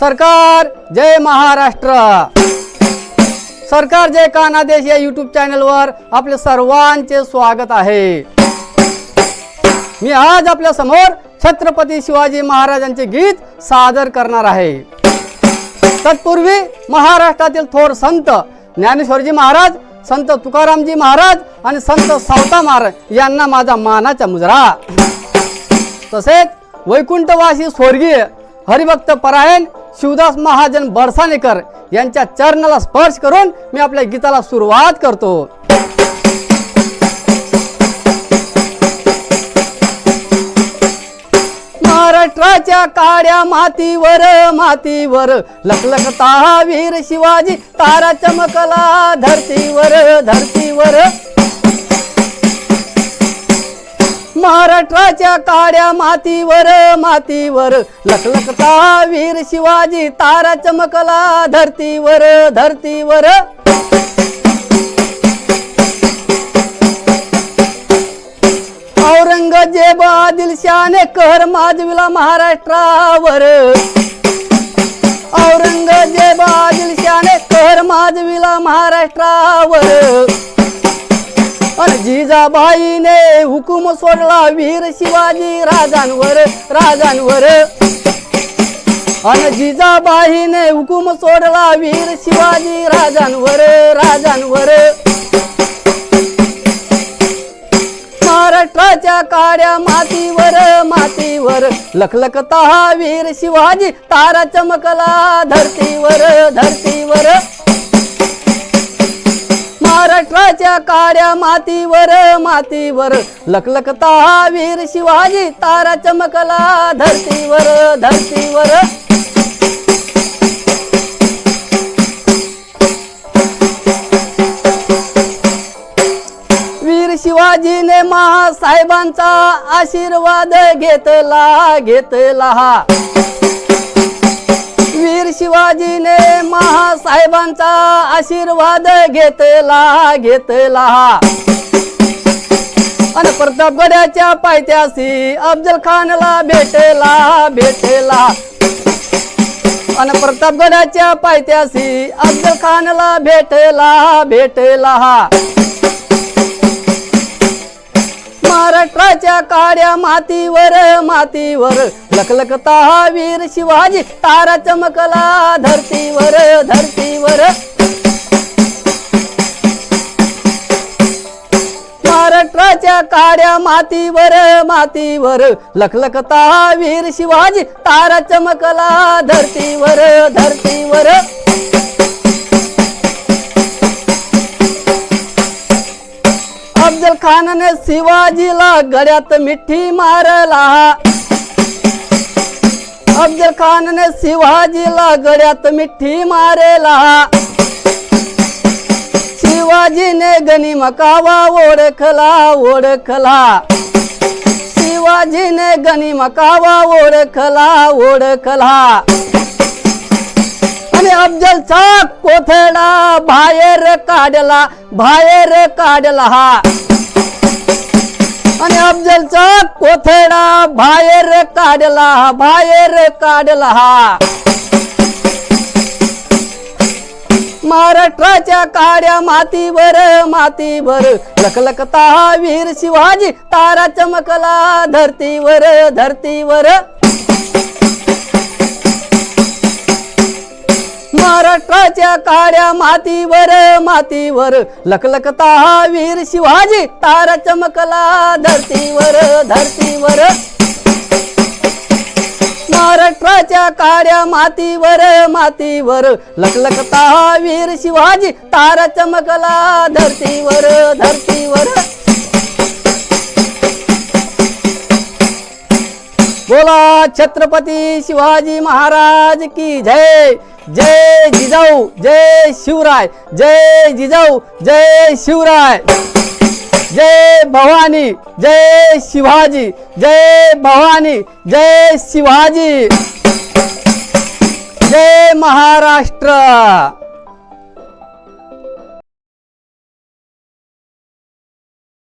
सरकार जय महाराष्ट्र. सरकार जय कानादेश या यूट्यूब चॅनलवर आपले सर्वांचे स्वागत आहे. मी आज आपल्यासमोर छत्रपती शिवाजी महाराजांचे गीत सादर करणार आहे. तत्पूर्वी महाराष्ट्रातील थोर संत ज्ञानेश्वरजी महाराज संत तुकारामजी महाराज आणि संत सावता महाराज यांना माझा मानाचा मुजरा. तसेच वैकुंठवासी स्वर्गीय हरिभक्त परायण शिवदास महाजन बरसानेकर यांच्या चरणाला स्पर्श करून मी आपल्या गीताला सुरुवात करतो. महाराष्ट्राच्या काड्या मातीवर मातीवर लखलखता वीर शिवाजी तारा चमकला धरतीवर धरतीवर. महाराष्ट्राच्या काड्या मातीवर मातीवर. लखलखता वीर शिवाजी तारा चमकला धरतीवर धरतीवर. औरंगजेब आदिलशाने कहर माजविला महाराष्ट्रावर. औरंगजेब आदिलशाने कहर माजविला महाराष्ट्रावर. जिजाबाईने हुकुम सोडला वीर शिवाजी राजांवर राजांवर. अन जिजाबाईने हुकुम सोडला वीर शिवाजी राजांवर राजांवर. महाराष्ट्राच्या काड्या मातीवर मातीवर. लखलखता वीर शिवाजी तारा चमकला धरतीवर धरतीवर. महाराष्ट्राच्या काड्या मातीवर मातीवर. लखलखता वीर शिवाजी तारा चमकला धरतीवर धरतीवर. वीर शिवाजीने महासाहेबांचा आशीर्वाद घेतला घेतला. वीर शिवाजीने महासाहेबांचा आशीर्वाद घेतला घेतला. आणि प्रतापगडाच्या पायथ्याशी अफजल खानला भेटला भेटला. आणि प्रतापगडाच्या पायथ्याशी अफजल खानला भेटला भेटला. महाराष्ट्राच्या काड्या मातीवर मातीवर लखलखता वीर शिवाजी तारा चमकला धरतीवर धरतीवर. महाराष्ट्राच्या काड्या मातीवर मातीवर लखलखता वीर शिवाजी तारा चमकला धरतीवर धरतीवर. अफजल शिवाजीला गड्यात मिठी मारला. अफजल खानने शिवाजीला गड्यात मिठी मारला. शिवाजीने गणी मकावा ओळखला ओळखला. शिवाजीने गणी मकावा ओळखला ओळखला. आणि अफजलचा कोथडा बाहेर काढला बाहेर काढला. हा आणि कोथडा बाहेर काढला बाहेर काढला. महाराष्ट्राच्या काड्या मातीवर मातीवर लखलखता वीर शिवाजी तारा चमकला धरतीवर धरतीवर. महाराष्ट्राच्या काड्या मातीवर मातीवर. लखलखता वीर शिवाजी तारा चमकला धरतीवर धरतीवर. महाराष्ट्राच्या काळ्या मातीवर मातीवर. लखलखता वीर शिवाजी तारा चमकला धरतीवर धरतीवर. बोला छत्रपती शिवाजी महाराज की जय. जय जिजाऊ जय शिवराय जय जिजाऊ जय शिवराय. जय भवानी जय शिवाजी जय भवानी जय शिवाजी. जय महाराष्ट्र.